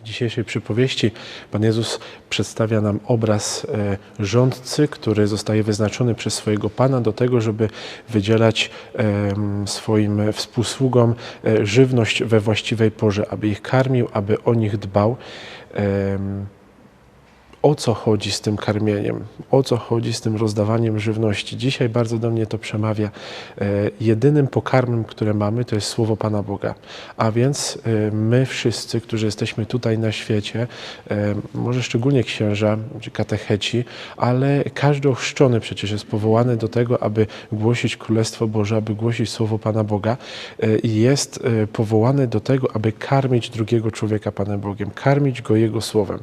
W dzisiejszej przypowieści Pan Jezus przedstawia nam obraz e, rządcy, który zostaje wyznaczony przez swojego Pana do tego, żeby wydzielać swoim współsługom e, żywność we właściwej porze, aby ich karmił, aby o nich dbał. O co chodzi z tym karmieniem, o co chodzi z tym rozdawaniem żywności. Dzisiaj bardzo do mnie to przemawia. E, jedynym pokarmem, które mamy, to jest słowo Pana Boga. A więc e, my wszyscy, którzy jesteśmy tutaj na świecie, e, może szczególnie księża czy katecheci, ale każdy ochrzczony przecież jest powołany do tego, aby głosić Królestwo Boże, aby głosić słowo Pana Boga i jest powołany do tego, aby karmić drugiego człowieka Panem Bogiem, karmić go Jego słowem.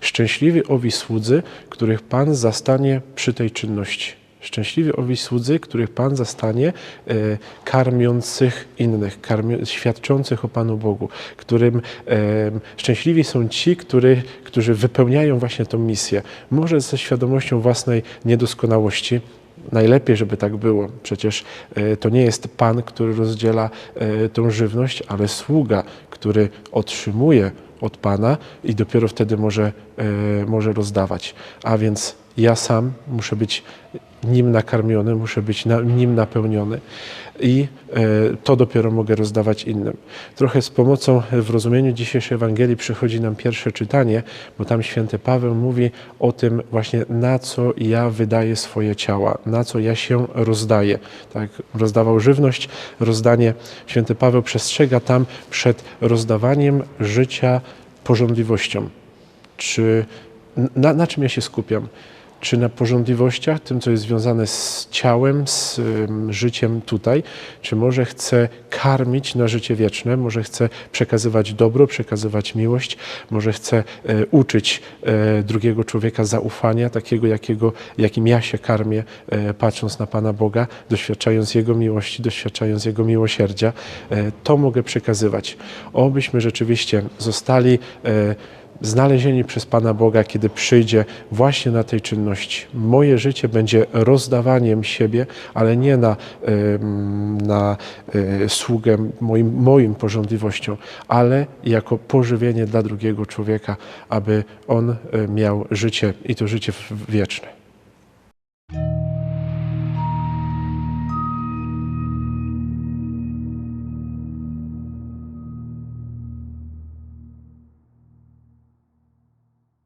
Szczęśliwi owi słudzy, których Pan zastanie przy tej czynności. Szczęśliwi owi słudzy, których Pan zastanie e, karmiących innych, karmi, świadczących o Panu Bogu, którym e, szczęśliwi są ci, który, którzy wypełniają właśnie tą misję. Może ze świadomością własnej niedoskonałości, Najlepiej, żeby tak było. Przecież e, to nie jest Pan, który rozdziela tą żywność, ale sługa, który otrzymuje od Pana i dopiero wtedy może, e, może rozdawać. A więc ja sam muszę być nim nakarmiony, muszę być na, nim napełniony i e, to dopiero mogę rozdawać innym. Trochę z pomocą w rozumieniu dzisiejszej Ewangelii przychodzi nam pierwsze czytanie, bo tam święty Paweł mówi o tym właśnie na co ja wydaję swoje ciała, na co ja się rozdaję. Tak, rozdawał żywność, rozdanie. Święty Paweł przestrzega tam przed rozdawaniem życia pożądliwością. Czy na, na czym ja się skupiam? Czy na porządliwościach, tym, co jest związane z ciałem, z życiem tutaj, czy może chcę karmić na życie wieczne, może chcę przekazywać dobro, przekazywać miłość, może chcę e, uczyć e, drugiego człowieka zaufania, takiego, jakiego, jakim ja się karmię, e, patrząc na Pana Boga, doświadczając Jego miłości, doświadczając Jego miłosierdzia. To mogę przekazywać. Obyśmy rzeczywiście zostali znalezieni przez Pana Boga, kiedy przyjdzie właśnie na tej czynności. Moje życie będzie rozdawaniem siebie, ale nie na, na e, sługę moim, moim porządliwościom, ale jako pożywienie dla drugiego człowieka, aby on e, miał życie i to życie wieczne.